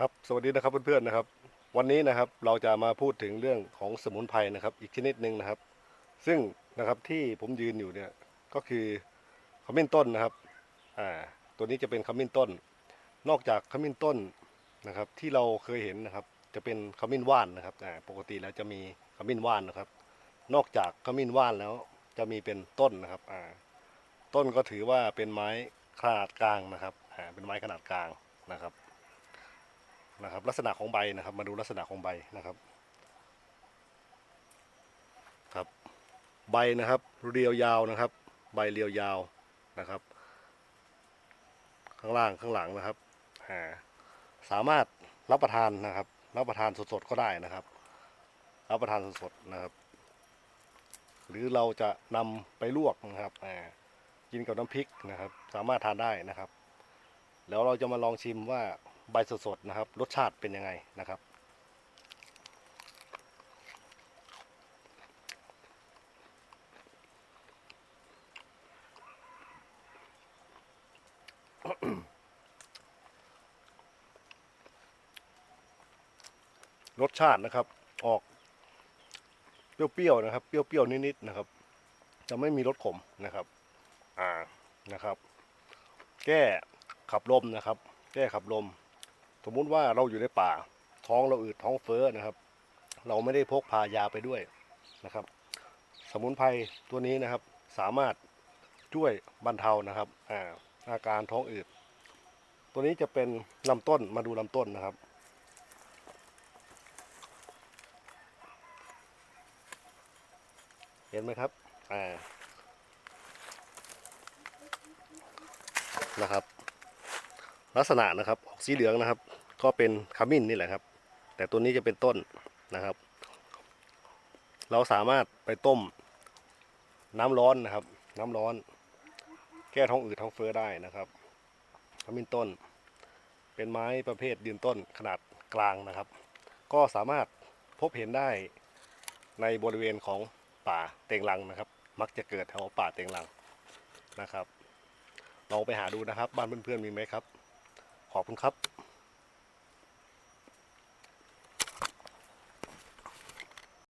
ครับสวัสดีนะครับเพื่อนๆนะครับ วันนี้นะครับเราจะมาพูดถึงเรื่องของสมุนไพรนะครับ อีกชนิดหนึ่งนะครับ ซึ่งนะครับที่ผมยืนอยู่เนี่ยก็คือขมิ้นต้นนะครับอ่าตัวนี้จะเป็นขมิ้นต้น นอกจากขมิ้นต้นนะครับ ที่เราเคยเห็นนะครับ จะเป็นขมิ้นว่านนะครับอ่าปกติแล้วจะมีขมิ้นว่านนะครับ นอกจากขมิ้นว่านแล้วจะมีเป็นต้นนะครับอ่าต้นก็ถือว่าเป็นไม้ขนาดกลางนะครับอ่าเป็นไม้ขนาดกลางนะครับ นะครับ ลักษณะของใบนะครับ มาดูลักษณะของใบนะครับครับใบนะครับเรียวยาวนะครับ ใบเรียวยาวนะครับ ข้างล่างข้างหลังนะครับาสามารถรับประทานนะครับรับประทานสดๆก็ได้นะครับ รับประทานสดๆนะครับ หรือเราจะนำไปลวกนะครับกินกับน้ำพริกนะครับ สามารถทานได้นะครับ แล้วเราจะมาลองชิมว่า ใบสดๆนะครับ รสชาติเป็นยังไงนะครับ รสชาตินะครับ ออก เปรี้ยวๆนะครับ เปรี้ยวๆนิดๆนะครับ จะไม่มีรสขมนะครับ อ่านะครับ แก้ขับลมนะครับ แก้ขับลม สมมุติว่าเราอยู่ในป่า ท้องเราอืดท้องเฟ้อนะครับ เราไม่ได้พกพายาไปด้วยนะครับ สมุนไพรตัวนี้นะครับ สามารถช่วยบรรเทานะครับอ่าอาการท้องอืด ตัวนี้จะเป็นลำต้นมาดูลำต้นนะครับเห็นไหมครับ อ่า นะครับ ลักษณะนะครับ ออกสีเหลืองนะครับ ก็เป็นขมิ้นนี่แหละครับ แต่ตัวนี้จะเป็นต้นนะครับ เราสามารถไปต้มน้ำร้อนนะครับ น้ำร้อน แก้ท้องอืดท้องเฟ้อได้นะครับขมิ้นต้น เป็นไม้ประเภทยืนต้นขนาดกลางนะครับ ก็สามารถพบเห็นได้ในบริเวณของป่าเต็งรังนะครับ มักจะเกิดแถวป่าเต็งรังนะครับลองไปหาดูนะครับ บ้านเพื่อนๆมีไหมครับ ขอบคุณครับ